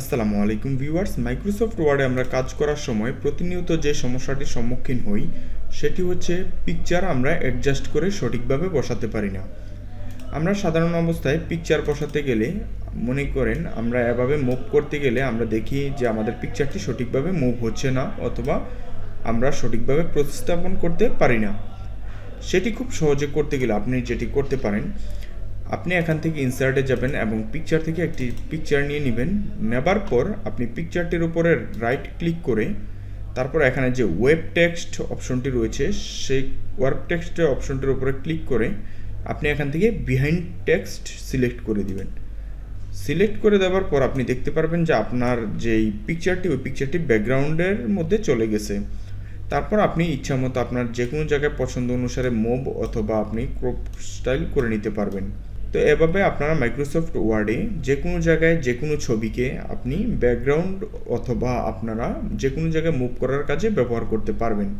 আসসালামু আলাইকুম viewers Microsoft ওয়ার্ডে আমরা কাজ করার সময় প্রতিনিয়ত যে সমস্যাটির সম্মুখীন হই, সেটি হচ্ছে পিকচার আমরা অ্যাডজাস্ট করে সঠিকভাবে বসাতে পারি না। আমরা সাধারণ অবস্থায় পিকচার বসাতে গেলে, মনে করেন আমরা এভাবে মুভ করতে গেলে আমরা দেখি যে আমাদের পিকচারটি সঠিকভাবে মুভ হচ্ছে না অথবা আমরা সঠিকভাবে প্রতিস্থাপন করতে পারি না। সেটি খুব সহজে করতে গেলে আপনি যেটি করতে পারেন আপনি এখান থেকে ইনসার্টে যাবেন এবং পিকচার থেকে একটি পিকচার নিয়ে নেবেন। নেবার পর আপনি পিকচারটির উপরে রাইট ক্লিক করে তারপর এখানে যে ওয়েব টেক্সট অপশনটি রয়েছে, সেই ওয়েব টেক্সটের অপশনটির উপরে ক্লিক করে আপনি এখান থেকে বিহাইন্ড টেক্সট সিলেক্ট করে দিবেন। সিলেক্ট করে দেওয়ার পর আপনি দেখতে পারবেন যে আপনার যেই পিকচারটি ওই পিকচারটি ব্যাকগ্রাউন্ডের মধ্যে চলে গেছে। তারপর আপনি ইচ্ছা মতো আপনার যে কোনো জায়গায় পছন্দ অনুসারে মোব অথবা আপনি ক্রপ স্টাইল করে নিতে পারবেন। তো এভাবে আপনারা মাইক্রোসফট ওয়ার্ডে যে কোনো জায়গায় যে কোনো ছবিকে আপনি ব্যাকগ্রাউন্ড অথবা আপনারা যে কোনো জায়গায় মুভ করার কাজে ব্যবহার করতে পারবেন।